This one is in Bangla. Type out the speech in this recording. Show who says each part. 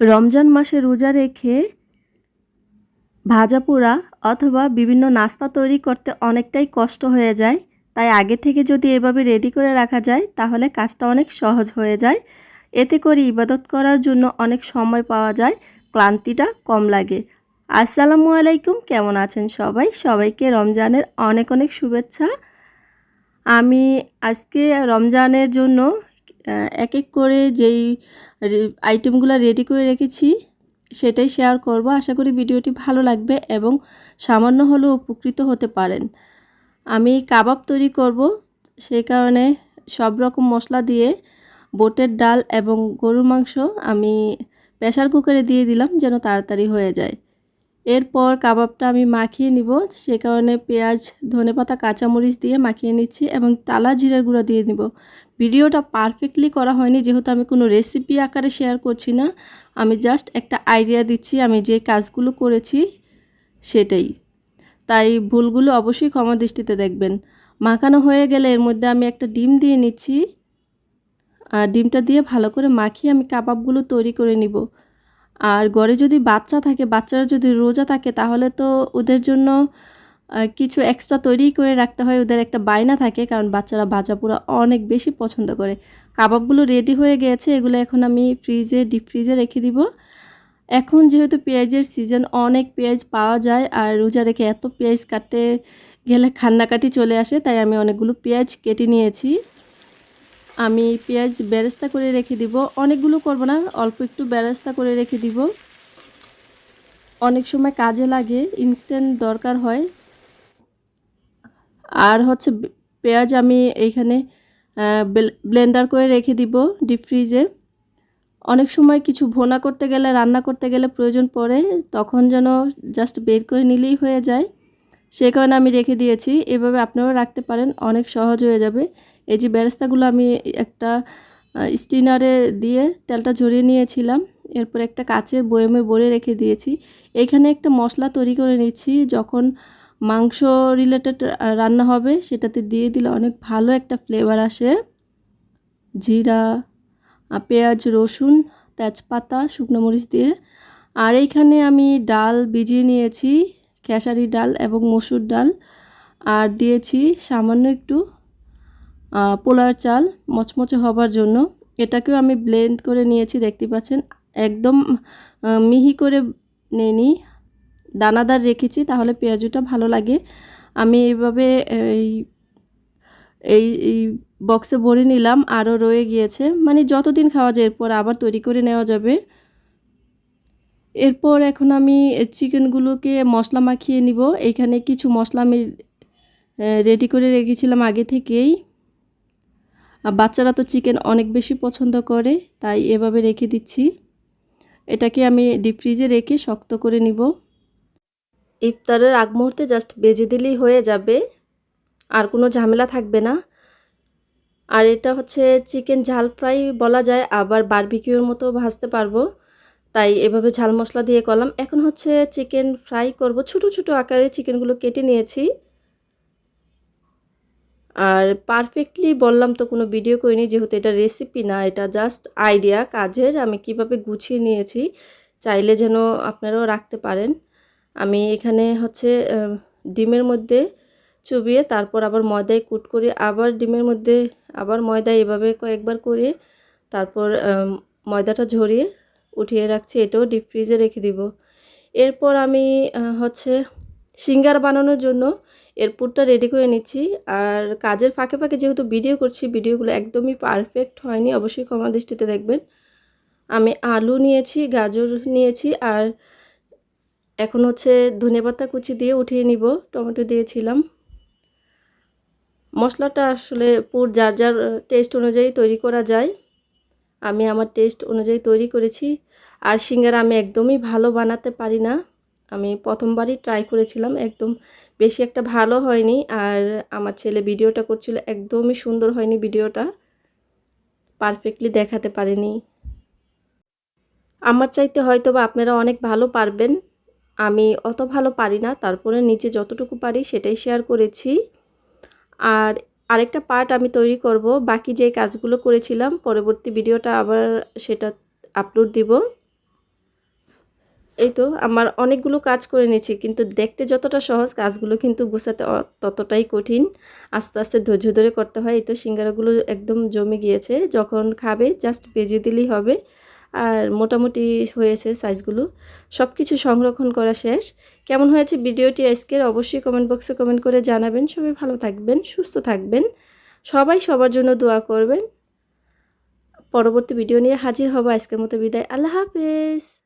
Speaker 1: রমজান মাসে রোজা রেখে ভাজা পোড়া অথবা বিভিন্ন নাস্তা তৈরি করতে অনেকটাই কষ্ট হয়ে যায়। তাই আগে থেকে যদি এভাবে রেডি করে রাখা যায়, তাহলে কাজটা অনেক সহজ হয়ে যায়। এতে করে ইবাদত করার জন্য অনেক সময় পাওয়া যায়, ক্লান্তিটা কম লাগে। আসসালামু আলাইকুম, কেমন আছেন সবাই? সবাইকে রমজানের অনেক অনেক শুভেচ্ছা। আমি আজকে রমজানের জন্য এক এক করে যেই আইটেমগুলো রেডি করে রেখেছি, সেটাই শেয়ার করব। আশা করি ভিডিওটি ভালো লাগবে এবং সামান্য হলেও উপকৃত হতে পারেন। আমি কাবাব তৈরি করব সেই কারণে সব রকম মশলা দিয়ে বোটের ডাল এবং গরুর মাংস আমি প্রেশার কুকারে দিয়ে দিলাম যেন তাড়াতাড়ি হয়ে যায়। এরপর কাবাবটা আমি মাখিয়ে নিব। সে কারণে পেঁয়াজ, ধনেপাতা, কাঁচামরিচ দিয়ে মাখিয়ে নিচ্ছি এবং তালা জিরার গুঁড়া দিয়ে নিব। ভিডিওটা পারফেক্টলি করা হয়নি, যেহেতু আমি কোনো রেসিপি আকারে শেয়ার করছি না। আমি জাস্ট একটা আইডিয়া দিচ্ছি, আমি যে কাজগুলো করেছি সেটাই। তাই ভুলগুলো অবশ্যই ক্ষমা দৃষ্টিতে দেখবেন। মাখানো হয়ে গেলে এর মধ্যে আমি একটা ডিম দিয়ে নিচ্ছি। আর ডিমটা দিয়ে ভালো করে মাখিয়ে আমি কাবাবগুলো তৈরি করে নিব। আর ঘরে যদি বাচ্চা থাকে, বাচ্চারা যদি রোজা থাকে, তাহলে তো ওদের জন্য কিছু এক্সট্রা তৈরি করে রাখতে হয়। ওদের একটা বায়না থাকে, কারণ বাচ্চারা ভাজা পোড়া অনেক বেশি পছন্দ করে। কাবাবগুলো রেডি হয়ে গেছে, এগুলো এখন আমি ফ্রিজে ডিপ ফ্রিজে রেখে দিব। এখন যেহেতু পেঁয়াজের সিজন অনেক পেঁয়াজ পাওয়া যায়, আর রোজা রেখে এত পেঁয়াজ কাটতে গেলে খান্নাকাটি চলে আসে, তাই আমি অনেকগুলো পেঁয়াজ কেটে নিয়েছি। আমি পেঁয়াজ বেরেস্তা করে রেখে দিব। অনেকগুলো করব না, অল্প একটু বেরেস্তা করে রেখে দিব। অনেক সময় কাজে লাগে ইনস্ট্যান্ট দরকার হয়। আর হচ্ছে পেঁয়াজ আমি এইখানে ব্লেন্ডার করে রেখে দিব ডিপ ফ্রিজে অনেক সময় কিছু ভোনা করতে গেলে, রান্না করতে গেলে প্রয়োজন পড়ে, তখন যেন জাস্ট বের করে নিলেই হয়ে যায়। সে কারণে আমি রেখে দিয়েছি। এভাবে আপনারাও রাখতে পারেন, অনেক সহজ হয়ে যাবে। এই যে বেরেস্তাগুলো আমি একটা স্টিনারে দিয়ে তেলটা ঝরিয়ে নিয়েছিলাম। এরপর একটা কাচের বয়মে ভরে রেখে দিয়েছি। এইখানে একটা মশলা তৈরি করে নিচ্ছি, যখন মাংস রিলেটেড রান্না হবে, সেটাতে দিয়ে দিলে অনেক ভালো একটা ফ্লেভার আসে। জিরা পেঁয়াজ, রসুন, তেজপাতা, শুকনো মরিচ দিয়ে। আর এইখানে আমি ডাল ভিজিয়ে নিয়েছি, খেসারি ডাল এবং মসুর ডাল। আর দিয়েছি সামান্য একটু পোলার চাল মচমচে হবার জন্য। এটাকেও আমি ব্লেন্ড করে নিয়েছি, দেখতে পাচ্ছেন? একদম মিহি করে নেনি দানাদার রেখেছি, তাহলে পেঁয়াজুটা ভালো লাগে। আমি এইভাবে এই এই বক্সে ভরে নিলাম, আরও রয়ে গিয়েছে। মানে যতদিন খাওয়া যায়, এরপর আবার তৈরি করে নেওয়া যাবে। এরপর এখন আমি চিকেনগুলোকে মশলা মাখিয়ে নিব। এখানে কিছু মশলা আমি রেডি করে রেখেছিলাম আগে থেকেই। বাচ্চারা তো চিকেন অনেক বেশি পছন্দ করে, তাই এভাবে রেখে দিচ্ছি। এটাকে আমি ডিপ ফ্রিজে রেখে শক্ত করে নিব। ইফতারের আগ মুহূর্তে জাস্ট বেজে দিলেই হয়ে যাবে, আর কোনো ঝামেলা থাকবে না। আর এটা হচ্ছে চিকেন ঝাল ফ্রাই বলা যায়, আবার বারবিকিউর মতো ভাজতে পারব। তাই এভাবে ঝাল মশলা দিয়ে করলাম। এখন হচ্ছে চিকেন ফ্রাই করব। ছোট ছোট আকারে চিকেনগুলো কেটে নিয়েছি। আর পারফেক্টলি বললাম তো কোনো ভিডিও করিনি, যেহেতু এটা রেসিপি না, এটা জাস্ট আইডিয়া কাজের, আমি কীভাবে গুছিয়ে নিয়েছি, চাইলে যেন আপনারাও রাখতে পারেন। আমি এখানে হচ্ছে ডিমের মধ্যে চুবিয়ে তারপর আবার ময়দায় কুট করে আবার ডিমের মধ্যে আবার ময়দা এভাবে কয়েকবার করে তারপর ময়দাটা ঝরিয়ে উঠিয়ে রাখছি, এটাও ডিপ ফ্রিজে রেখে দিব। এরপর আমি হচ্ছে সিঙ্গার বানানোর জন্য এরপুরটা রেডি করে নিচ্ছি। আর কাজের ফাঁকে ফাঁকে যেহেতু ভিডিও করছি ভিডিওগুলো একদমই পারফেক্ট হয়নি, অবশ্যই ক্ষমা দৃষ্টিতে দেখবেন। আমি আলু নিয়েছি, গাজর নিয়েছি, আর এখন হচ্ছে ধনেপাতা কুচি দিয়ে উঠিয়ে নিব, টমেটো দিয়েছিলাম। মশলাটা আসলে পুর যার যার টেস্ট অনুযায়ী তৈরি করা যায়, আমি আমার টেস্ট অনুযায়ী তৈরি করেছি। আর সিঙ্গারা আমি একদমই ভালো বানাতে পারি না। আমি প্রথমবারই ট্রাই করেছিলাম, একদম বেশি একটা ভালো হয়নি আর আমার ছেলে ভিডিওটা করছিল, একদমই সুন্দর হয়নি ভিডিওটা। পারফেক্টলি দেখাতে পারেনি। আমার চাইতে হয়তো বা আপনারা অনেক ভালো পারবেন। আমি অত ভালো পারি না, তারপরে নিচে যতটুকু পারি সেটাই শেয়ার করেছি। আর আরেকটা পার্ট আমি তৈরি করব, বাকি যে কাজগুলো করেছিলাম, পরবর্তী ভিডিওটা আবার সেটা আপলোড দিব। এই তো আমার অনেকগুলো কাজ করে নিয়েছি, কিন্তু দেখতে যতটা সহজ কাজগুলো কিন্তু গুছাতে ততটাই কঠিন। আস্তে আস্তে ধৈর্য ধরে করতে হয়। এই তো সিঙ্গারাগুলো একদম জমে গিয়েছে। যখন খাবে জাস্ট ভেজে দিলেই হবে। আর মোটামুটি হয়েছে সাইজগুলো সব কিছু সংরক্ষণ করা শেষ। কেমন হয়েছে ভিডিওটি আজকের? অবশ্যই কমেন্ট বক্সে কমেন্ট করে জানাবেন। সবাই ভালো থাকবেন, সুস্থ থাকবেন। সবাই সবার জন্য দোয়া করবেন। পরবর্তী ভিডিও নিয়ে হাজির হব। আজকের মতো বিদায়। আল্লাহ হাফেজ।